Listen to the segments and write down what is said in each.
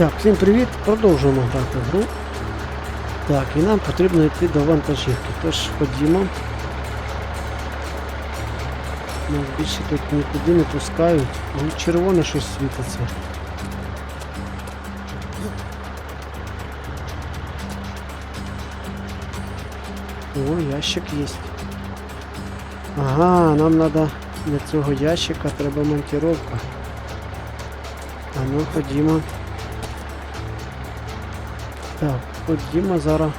Так, всім привіт! Продовжуємо грати гру. Так, і нам потрібно йти до вантажівки. Тож ходімо. Нас більше тут нікуди не пускають. Ну, червоне щось світиться. О, ящик є. Ага, нам треба для цього ящика треба монтировка. А ну ходімо. Так, ходімо зараз.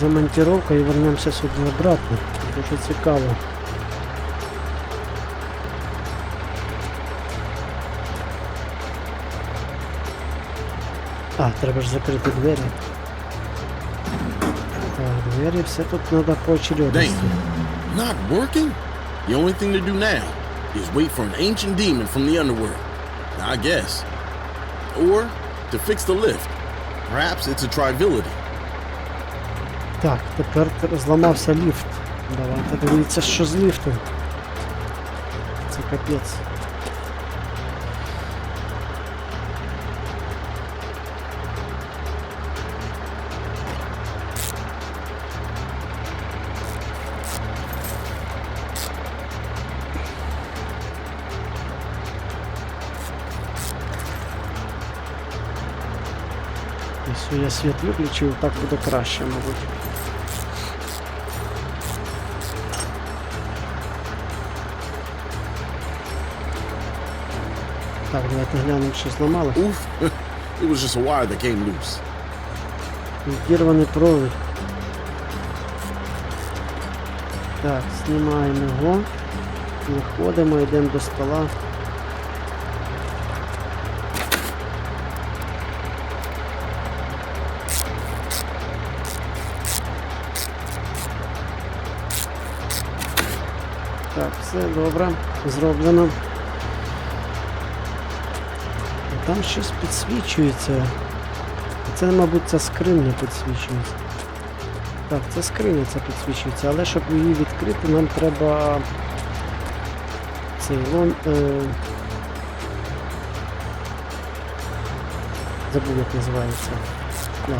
За монтировкою і вернемося сюди обратно. Дуже цікаво. А, треба ж закрити двері. Так, двері все тут треба по Not working? The only thing to do now is wait for an ancient demon from the underworld. I guess. Or to fix the lift. Perhaps it's a trivility. Так, тепер тр- зламався ліфт. Давайте дивіться, що з ліфтом. Це капець. Якщо я світ виключив, так буде краще, мабуть. Так, давайте глянемо, що зламали. Oof. it was just a wire that came loose. Відірваний провід. Так, знімаємо його. Виходимо, йдемо до стола. Все добре, зроблено. Там щось підсвічується. Це, мабуть, ця скриня підсвічується. Так, це скриня ця підсвічується, але щоб її відкрити, нам треба цей лом. Е... Забув, як називається. Так.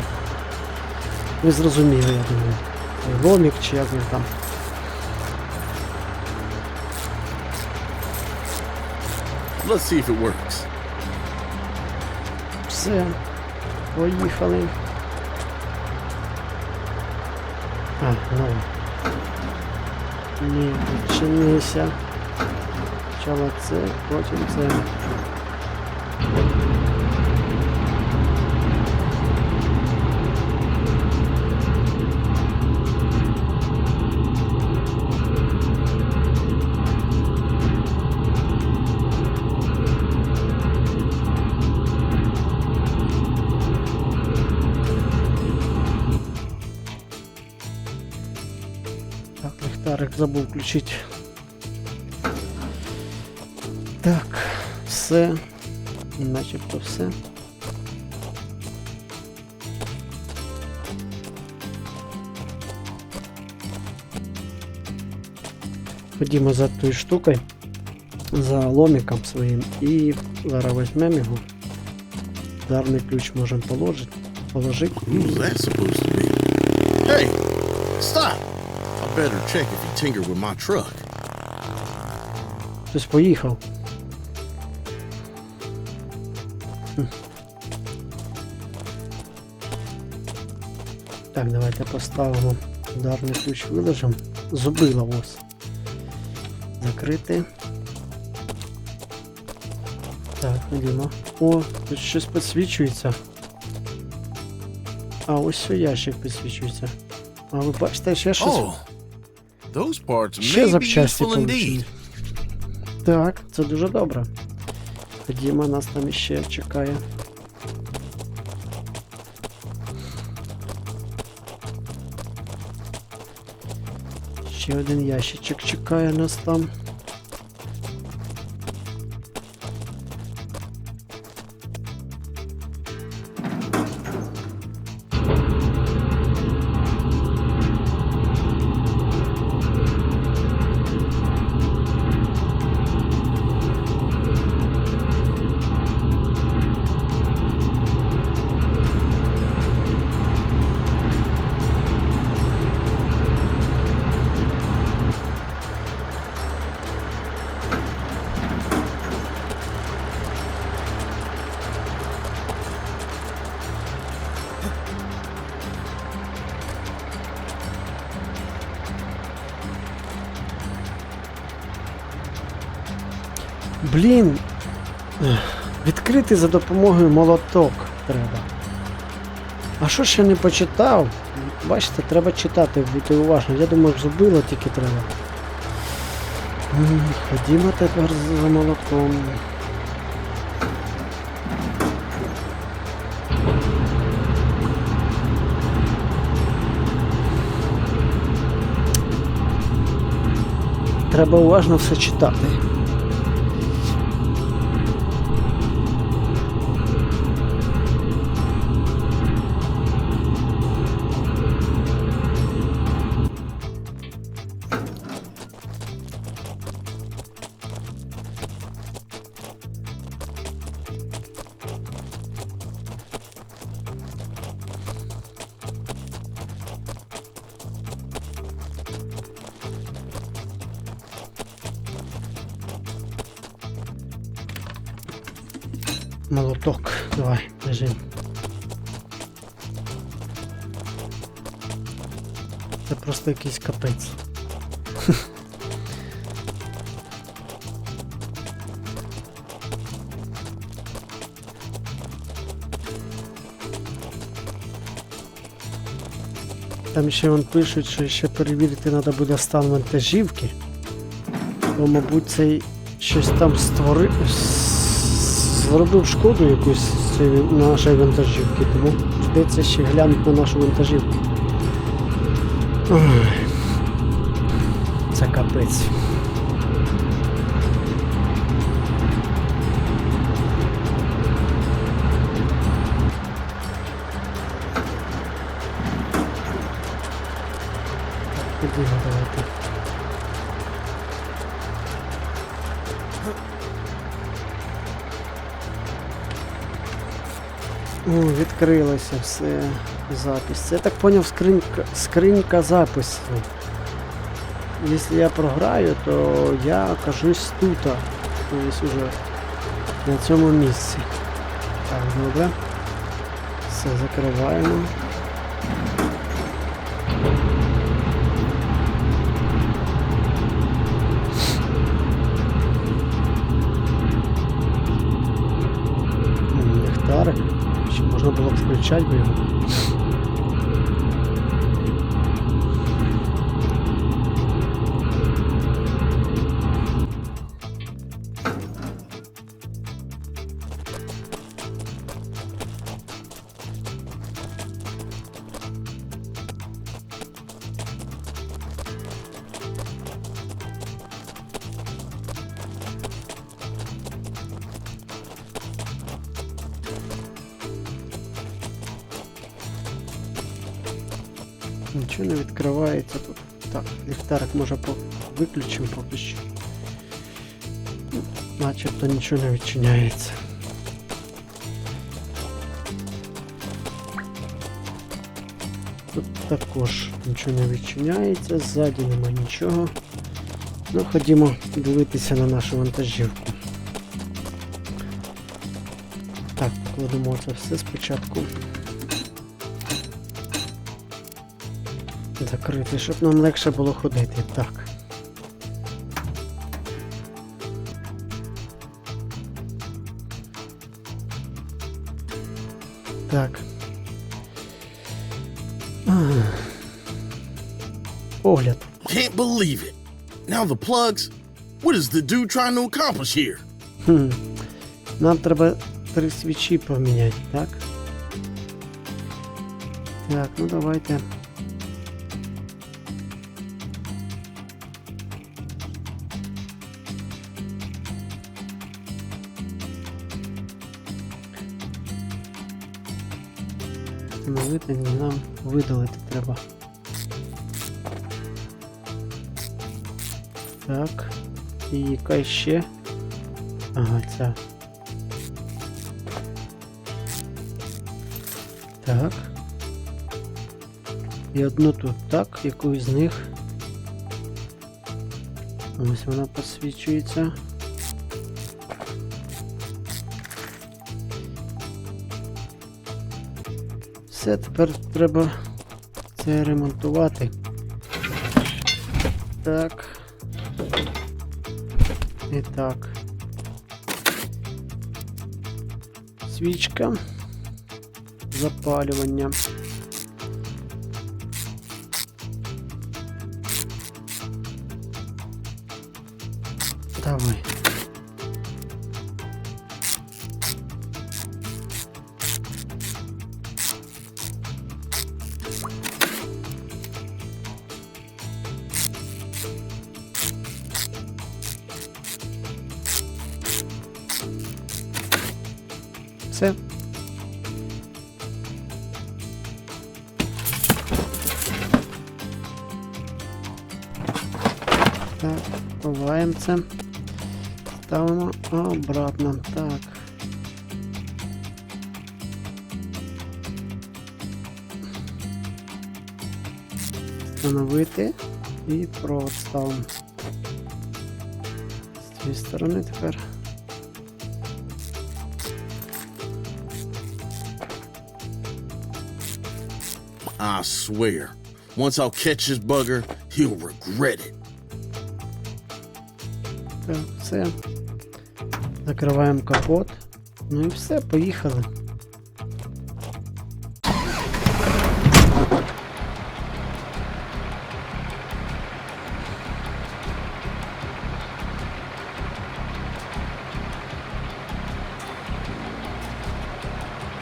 Ви зрозуміли, я думаю. Ломік чи як він там. Let's see if it works. Все. Поїхали. А, ну. Ні, відчинися. Спочатку це, потім це. забув включити. Так, все. Начебто все. Ходімо за тою штукою, за ломиком своїм і зараз візьмемо його. Дарний ключ можемо положити. Положити. Who's that supposed to be? Hey! Better check if you tinker with my truck. Хтось поїхав. Хм. Так, давайте поставимо ударний ключ виложимо. Зубила ось. Закрити. Так, ходімо. О, тут щось підсвічується. А, ось що ящик підсвічується. А ви бачите, ще щось. Oh! Those parts Ще may be запчасті useful indeed. получили. Так, це дуже добре. Ходімо, нас там іще чекає. Ще один ящичок чекає нас там. Блін. Відкрити за допомогою молоток треба. А що ще не почитав? Бачите, треба читати, бути уважним. Я думаю, зубило тільки треба. Ходімо тепер за молотком. Треба уважно все читати. Молоток. Давай, лежи. Це просто якийсь капець. Там ще вон пишуть, що ще перевірити треба буде стан вантажівки. То, мабуть, цей щось там створив. Зробив шкоду якусь з нашій нашої вантажівки, тому йдеться ще глянути на нашу вантажівку. Це капець. Відкрилося все. Запись. Це так поняв скринька, скринька запису. Якщо я програю, то я окажусь тут. Ось уже на цьому місці. Так, добре. Все, закриваємо. Було б виключимо поки що. Начебто нічого не відчиняється. Тут також нічого не відчиняється, ззаді нема нічого. Ну, ходімо дивитися на нашу вантажівку. Так, кладемо це все спочатку. Закрити, щоб нам легше було ходити. Так. Now the plugs. What is the dude trying to accomplish here? Хм. Нам треба три свічі поміняти, так? Так, ну давайте. Встановити ні, нам видалити треба. Так. І яка ще? Ага, ця. Так. І одну тут так, яку з них. Ось вона посвічується. Все, тепер треба це ремонтувати. Так. Итак, свечка запаливание. Давай. Це. Ставимо обратно. Так. Встановити і провод ставимо. З цієї сторони тепер. I swear, once I'll catch this bugger, he'll regret it. Все. Закриваємо капот. Ну і все, поїхали.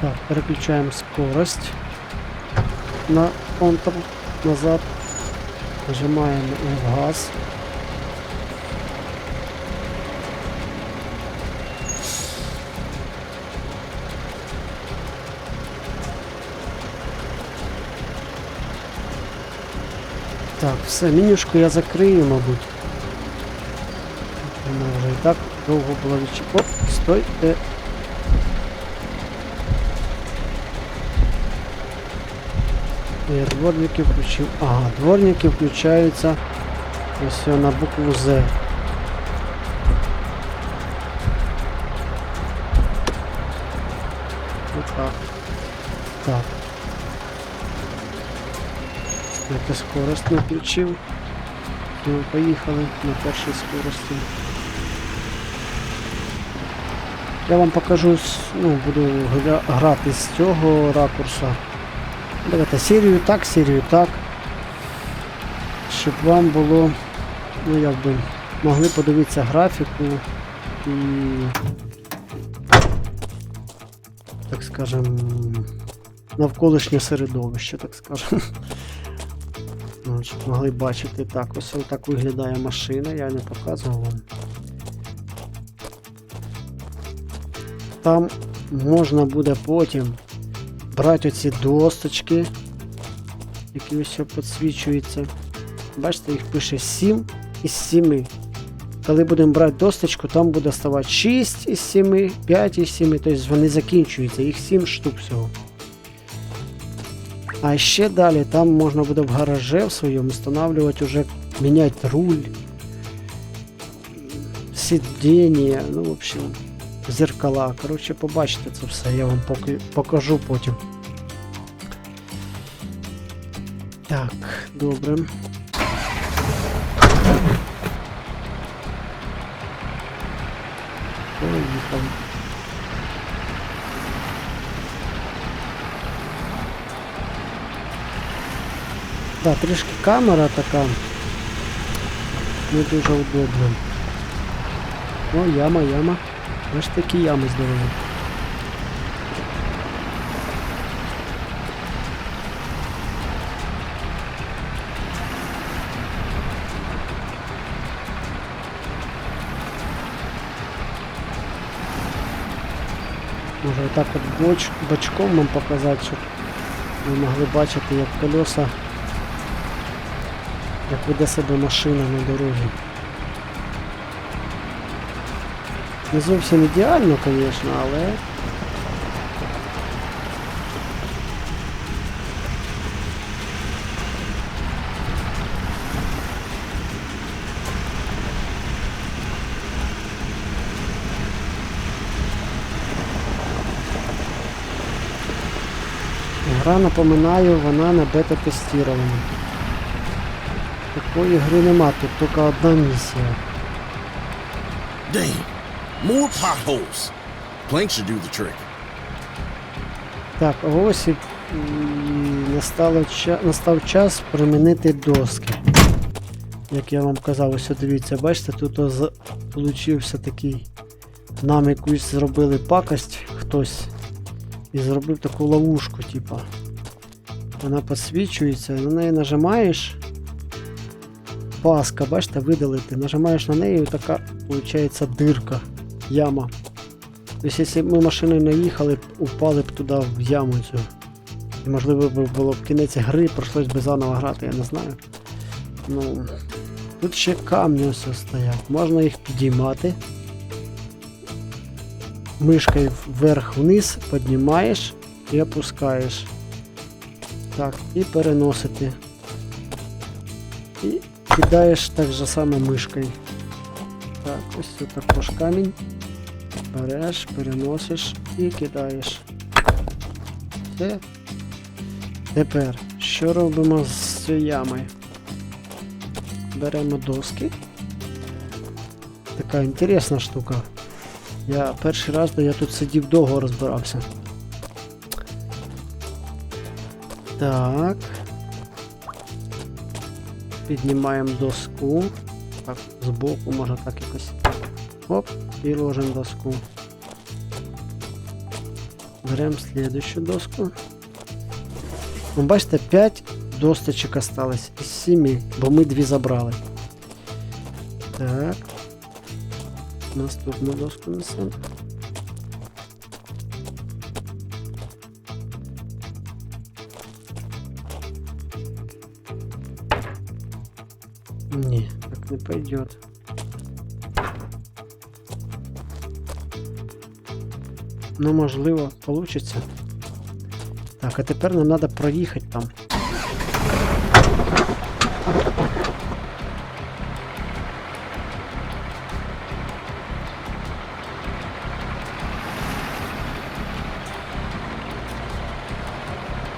Так, переключаємо скорость на контр назад. Нажимаємо в газ. Так, все, менюшку я закрию, мабуть. Вона вже і так довго була відчі... Оп, стой, де. Я дворники включив. Ага, дворники включаються ось на букву З. скорость не включив. Ну, поїхали на першій скорості. Я вам покажу, ну, буду грати з цього ракурса. Давайте серію так, серію так. Щоб вам було, ну як би, могли подивитися графіку і так скажем, навколишнє середовище, так скажем. Ну, щоб могли бачити так, ось так виглядає машина, я не показував вам. Там можна буде потім брати оці досточки, які ось підсвічуються. Бачите, їх пише 7 із 7. Коли будемо брати досточку, там буде ставати 6 із 7, 5 із 7, тобто вони закінчуються, їх 7 штук всього. А ще далі там можна буде в гараже в своєму встановлювати уже, міняти руль, сидіння, ну, в общем, зеркала. Коротше, побачите це все, я вам поки покажу потім. Так, добре. Поїхали. Да, трішки камера така не дуже удобна. О, яма, яма. Аж такі ями здорові. Може отак от боч, бочком вам показати, щоб ви могли бачити, як колеса як веде себе машина на дорозі. Не зовсім ідеально, звісно, але. Гра, напоминаю, вона на бета-тестуванні. Такої гри нема, тут тільки одна місія. Damn, more potholes. Plank should do the trick. Так, ось і, настало настав час примінити доски. Як я вам казав, ось дивіться, бачите, тут получився такий. Нам якусь зробили пакость хтось і зробив таку ловушку, типа. Вона підсвічується, на неї нажимаєш. Паска, бачите, видалити. Нажимаєш на неї і така, виходить, дирка, яма. Тобто, якщо ми машиною не їхали, упали б туди в яму цю. І можливо було б кінець гри, прийшлось би заново грати, я не знаю. Ну. Тут ще камні ось стоять. Можна їх підіймати. Мишкою вверх-вниз піднімаєш і опускаєш. Так, і переносити. І кидаєш так же само мишкою. Так, ось тут також камінь. Береш, переносиш і кидаєш. Все. Тепер, що робимо з цією ямою? Беремо доски. Така інтересна штука. Я перший раз, де я тут сидів довго розбирався. Так. Піднімаємо доску. Так, збоку, може так якось. Оп, і ложимо доску. Беремо слідущу доску. Ну, бачите, 5 досточок осталось із 7, бо ми дві забрали. Так. Наступну доску несемо. Не пойдет. Ну, можливо, получится. Так, а тепер нам треба проїхати там.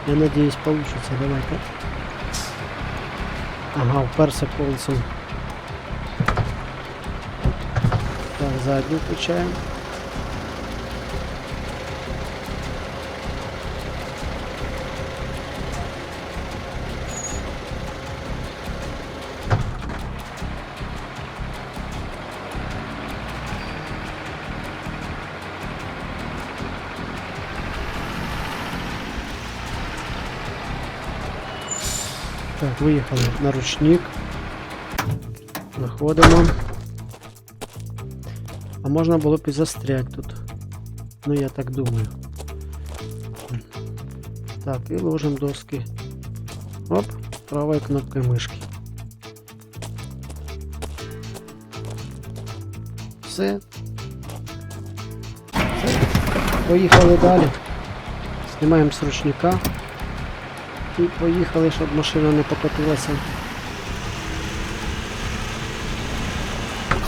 Я надеюсь, получится. Давай-ка. Ага, уперся колесом. Заднюю включаем. Так, виїхали на ручник. Заходимо. Можна було б і застрять тут. Ну я так думаю. Так, і ложимо доски. Оп, правою кнопкою мишки. Все. Все. Поїхали далі. Знімаємо з ручника. І поїхали, щоб машина не покотилася.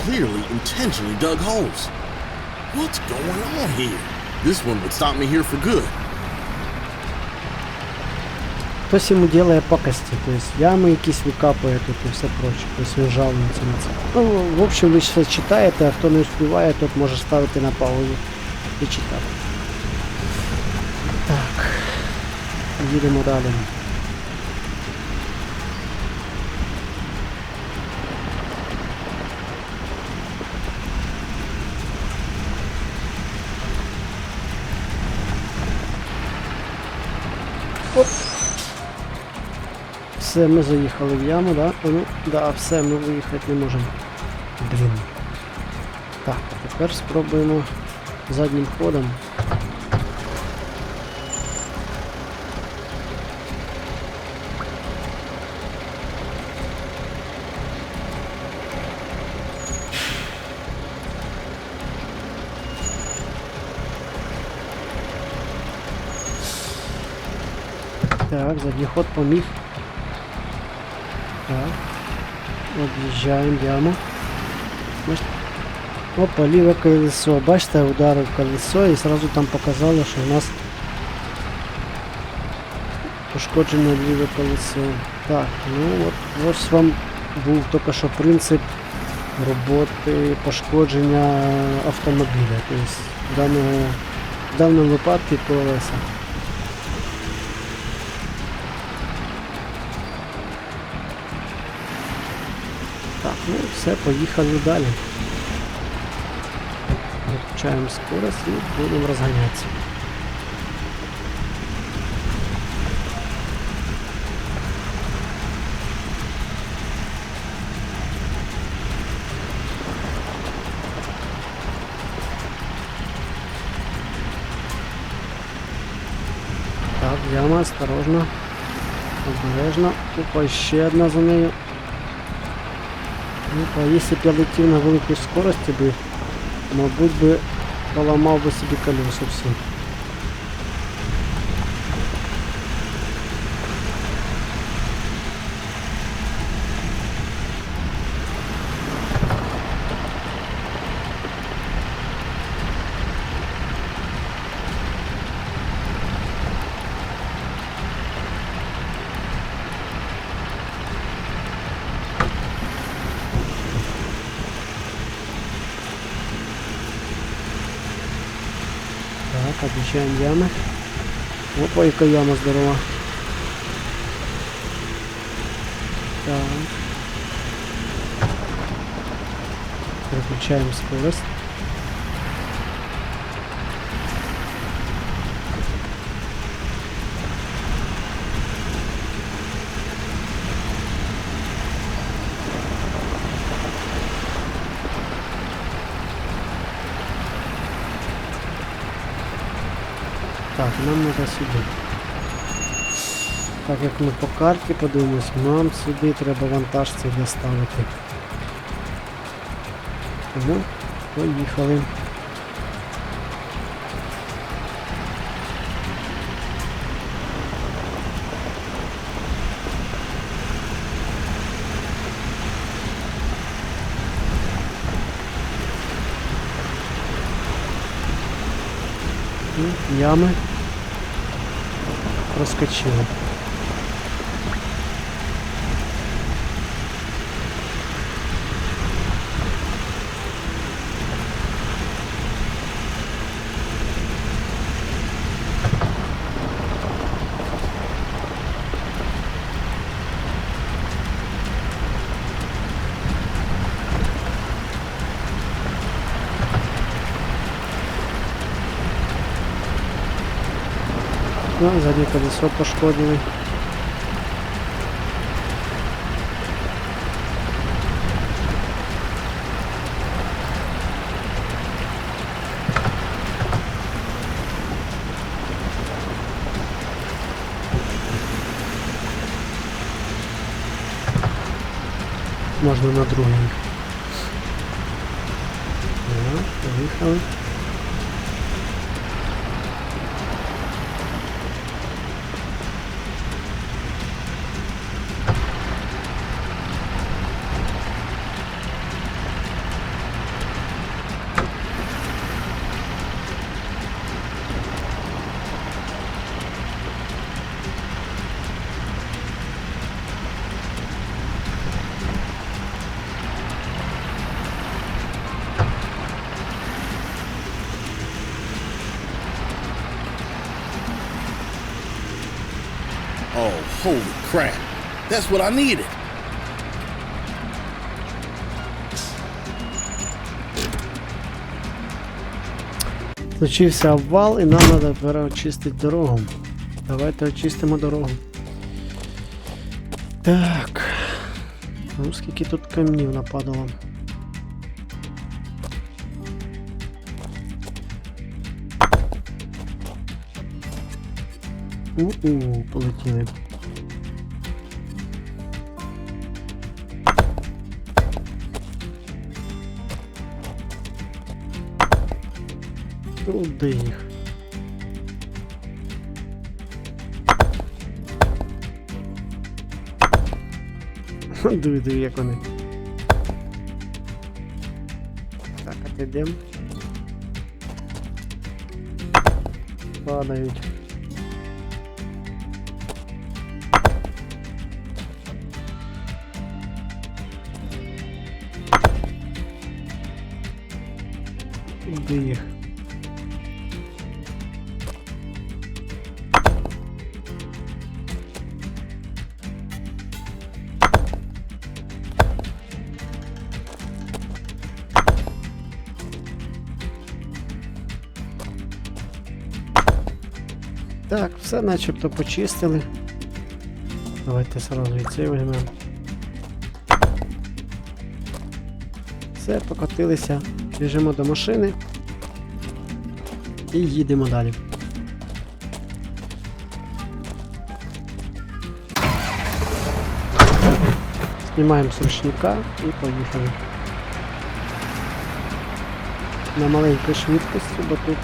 Clearly intentionally dug holes. What's going on here? This one would stop me here for good. Хтось йому делає пакості, то есть ями якісь викапує тут і все проче, тобто він жалується на це. Ну, в общем, ви все читаєте, а хто не успіває, тот може ставити на паузу і читати. Так. Їдемо далі. Оп. Все, ми заїхали в яму, да? Ну, да, все, ми виїхати не можемо. Блін. Так, тепер спробуємо заднім ходом. Так, задній ход поміг. Так. Об'їжджаємо яму. Опа, ліве колесо. Бачите, ударив колесо і одразу там показало, що у нас пошкоджене ліве колесо. Так, ну от ось вам був тільки що принцип роботи пошкодження автомобіля. Тобто в даному, в даному випадку колеса. Ну, все, поїхали далі. Включаємо скорость і будемо розганятися. Так, яма, осторожно. Обережно. Опа, ще одна за нею. Ну, а если бы я летів на великій скорості би, мабуть би поламав би собі колеса всі. Объезжаем ямы. Опа, яка яма здорова. Так. Переключаем скорость. Так, нам треба сюди. Так як ми по карті подивимось, нам сюди треба вантаж цей доставити. Тому поїхали. Ями проскочили. Ну, заднє колесо пошкодили. Можна на другий. Так, поїхали. Crap. That's what I needed. Случився обвал і нам треба переочистити дорогу. Давайте очистимо дорогу. Так. Ну, скільки тут камнів нападало. У-у, полетіли. Туди їх. Диви, диви, як вони. Так, отойдем. Падають. Туди їх. Все начебто почистили. Давайте сразу і цей візьмемо. Все, покотилися, біжимо до машини і їдемо далі. Знімаємо з ручника і поїхали. На маленькій швидкості, бо тут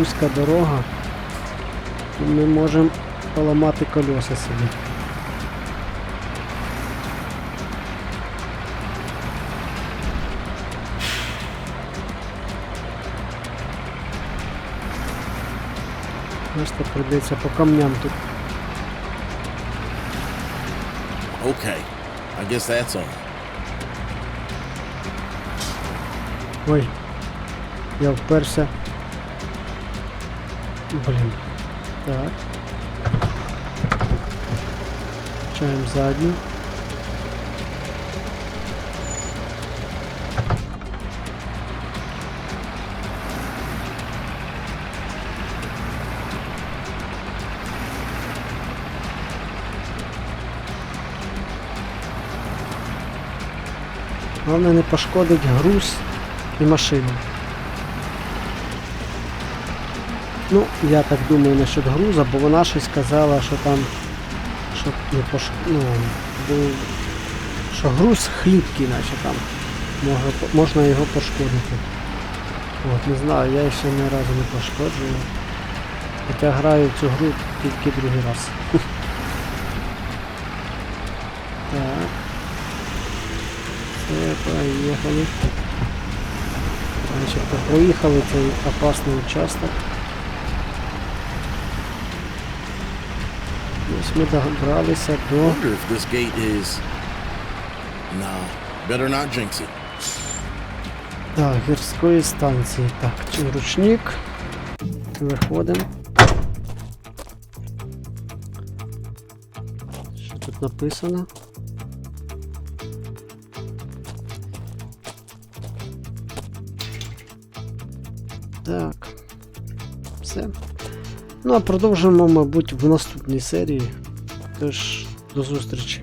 узька дорога. Ми можемо поламати колеса собі. Просто прийдеться по камням тут. Okay, I guess that's all. Ой, я вперся. Блін. Так. Включаємо задню. Головне не пошкодить груз і машину. Ну, я так думаю насчет груза, бо вона щось казала, що там що не пош... ну, бо... що груз хлібкий, наче там. Можна, можна його пошкодити. От, не знаю, я ще ні разу не пошкоджую. Хоча граю в цю гру тільки другий раз. Так. Все, поїхали. Начебто проїхали цей опасний участок. Ось ми добралися до Wonder if this gate is. Nah, better not jinx it. так, гірської станції. Так, чи ручник. Виходимо. Що тут написано? Ну а продовжимо, мабуть, в наступній серії. Тож, до зустрічі.